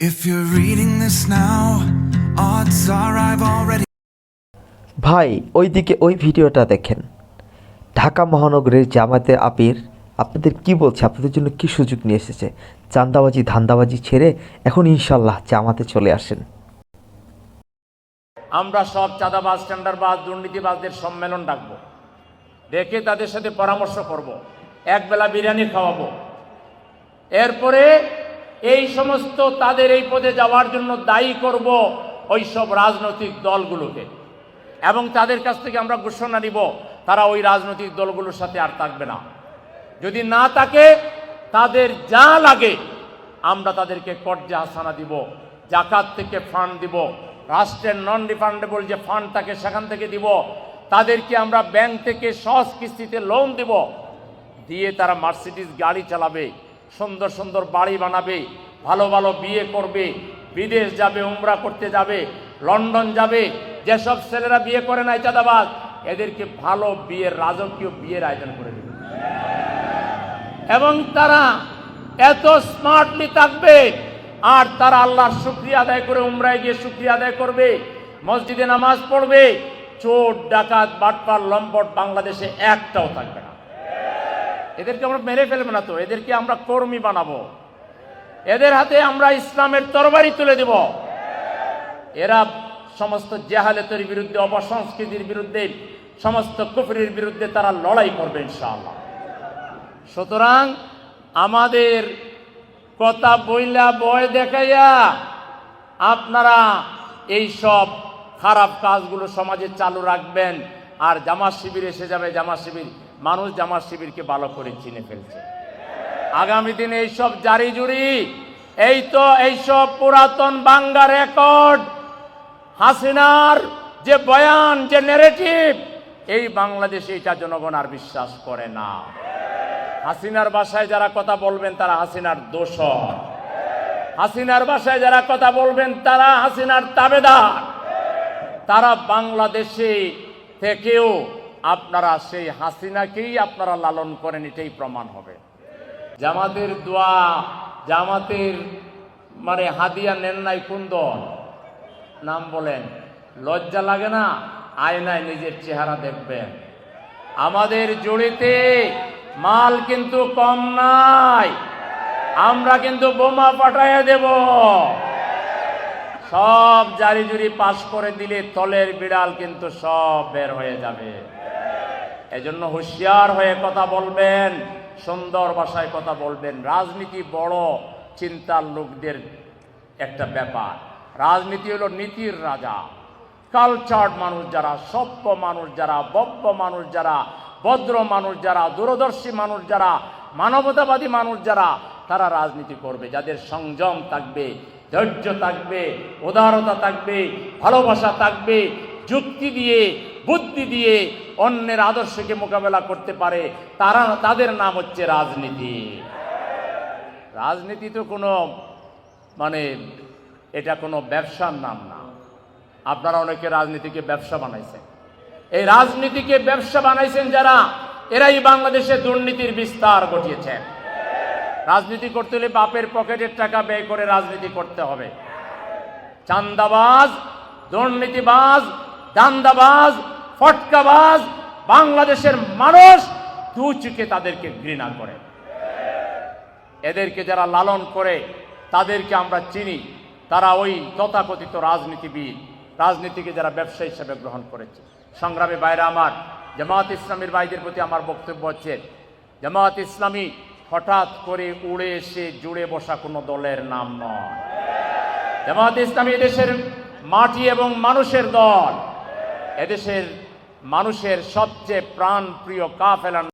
If you're reading this now, odds are I've already. ভাই ওইদিকে ওই ভিডিওটা দেখেন। ঢাকা মহানগরের জামাতে আপির আপনাদের কি বলছে? আপনাদের জন্য কি সুযোগ নিয়ে এসেছে? চান্দাবাজি ধান্দাবাজি ছেড়ে এখন ইনশাল্লাহ জামাতে চলে আসেন। আমরা সব চাঁদাবাজ টেন্ডারবাজ দুর্নীতিবাজদের সম্মেলন ডাকবো। ডেকে তাদের সাথে পরামর্শ করব। একবেলা বিরিয়ানি খাওয়াবো। এরপরে এই সমস্ত তাদের এই পদে যাওয়ার জন্য দায়ী করব ওই সব রাজনৈতিক দলগুলোকে। এবং তাদের কাছ থেকে আমরা ঘোষণা নিব, তারা ওই রাজনৈতিক দলগুলোর সাথে আর থাকবে না। যদি না থাকে, তাদের যা লাগে, আমরা তাদেরকে কর্জে হাসানা দিব, জাকাত থেকে ফান্ড দিব, রাষ্ট্রের নন রিফান্ডেবল যে ফান্ড থাকে সেখান থেকে দিব, তাদেরকে আমরা ব্যাংক থেকে সহজ কিস্তিতে লোন দিব, দিয়ে তারা মার্সিডিজ গাড়ি চালাবে। সুন্দর সুন্দর বাড়ি বানাবে, ভালো ভালো বিয়ে করবে, বিদেশ যাবে, উমরা করতে যাবে, লন্ডন যাবে, যেসব ছেলেরা বিয়ে করে নাই চাঁদাবাজ, এদেরকে ভালো বিয়ের, রাজকীয় বিয়ের আয়োজন করে দেবে। এবং তারা এত স্মার্টলি থাকবে, আর তারা আল্লাহর শুক্রিয়া আদায় করে উমরায় গিয়ে শুক্রিয়া আদায় করবে, মসজিদে নামাজ পড়বে, চোর, ডাকাত, বাটপার, লম্পট, বাংলাদেশে একটাও থাকবে না। এদেরকে আমরা মেরে ফেলব না তো, এদেরকে আমরা কর্মী বানাবো। এদের হাতে আমরা ইসলামের তরবারি তুলে দেব। এরা সমস্ত জেহালেতের বিরুদ্ধে, অপসংস্কৃতির বিরুদ্ধে, সমস্ত কুফরির বিরুদ্ধে তারা লড়াই করবে ইনশাআল্লাহ। সুতরাং আমাদের কথা বইলা বয় দেখাইয়া আপনারা এই সব খারাপ কাজগুলো সমাজে চালু রাখবেন, আর জামা শিবির এসে যাবে জামা শিবির মানুষ জামাত শিবিরকে ভালো করে চিনে ফেলছে। আগামী দিনে এইসব জারি জুরি, এই তো এইসব পুরাতন বাংলা রেকর্ড, হাসিনার যে বয়ান, যে নেরেটিভ এই বাংলাদেশে এটা জনগণ আর বিশ্বাস করে না। হাসিনার বাসায় যারা কথা বলবেন, তারা হাসিনার দোষর। হাসিনার বাসায় যারা কথা বলবেন, তারা হাসিনার তাবেদার। তারা বাংলাদেশে থেকেও আপনারা সেই হাসিনাকেই আপনারা লালন করেন, এটাই প্রমাণ হবে। জামাতের দোয়া, জামাতের মানে হাদিয়া নেন নাই কোন নাম বলেন, লজ্জা লাগে না? আয়নায় নিজের চেহারা দেখবেন। আমাদের জড়িতে মাল কিন্তু কম নাই। আমরা কিন্তু বোমা পাঠাইয়া দেব। সব জারি জুরি পাশ করে দিলে তলের বিড়াল কিন্তু সব বের হয়ে যাবে। এজন্য হুঁশিয়ার হয়ে কথা বলবেন, সুন্দর ভাষায় কথা বলবেন। রাজনীতি বড় চিন্তার লোকদের একটা ব্যাপার। রাজনীতি হলো নীতির রাজা। কালচার্ড মানুষ যারা, সভ্য মানুষ যারা, বব্য মানুষ যারা, ভদ্র মানুষ যারা, দূরদর্শী মানুষ যারা, মানবতাবাদী মানুষ যারা, তারা রাজনীতি করবে। যাদের সংযম থাকবে ধৈর্য থাকবে, উদারতা থাকবে, ভালোবাসা থাকবে, যুক্তি দিয়ে, বুদ্ধি দিয়ে অন্যের আদর্শকে মোকাবেলা করতে পারে, তারা, তাদের নাম হচ্ছে রাজনীতি। রাজনীতি তো কোনো মানে এটা কোনো ব্যবসার নাম না। আপনারা অনেকে রাজনীতিকে ব্যবসা বানাইছেন। এই রাজনীতিকে ব্যবসা বানাইছেন যারা, এরাই বাংলাদেশে দুর্নীতির বিস্তার ঘটিয়েছেন। রাজনীতি করতে হলে বাপের পকেটের টাকা ব্যয় করে রাজনীতি করতে হবে। চান্দাবাজ, দুর্নীতিবাজ, দান্দাবাজ, ফটকাবাজ বাংলাদেশের মানুষ দু চুকে তাদেরকে ঘৃণা করে। এদেরকে যারা লালন করে, তাদেরকে আমরা চিনি। তারা ওই তথাকথিত রাজনীতিবিদ, রাজনীতিকে যারা ব্যবসা হিসেবে গ্রহণ করেছে। সংগ্রামী বাইরে আমার, জামাত ইসলামীর ভাইদের প্রতি আমার বক্তব্য হচ্ছে, জামাত ইসলামী হঠাৎ করে উড়ে এসে জুড়ে বসা কোনো দলের নাম নয়। জামাত ইসলামী এদেশের মাটি এবং মানুষের দল। এদেশের মানুষের সবচেয়ে প্রাণ প্রিয় কাফেলার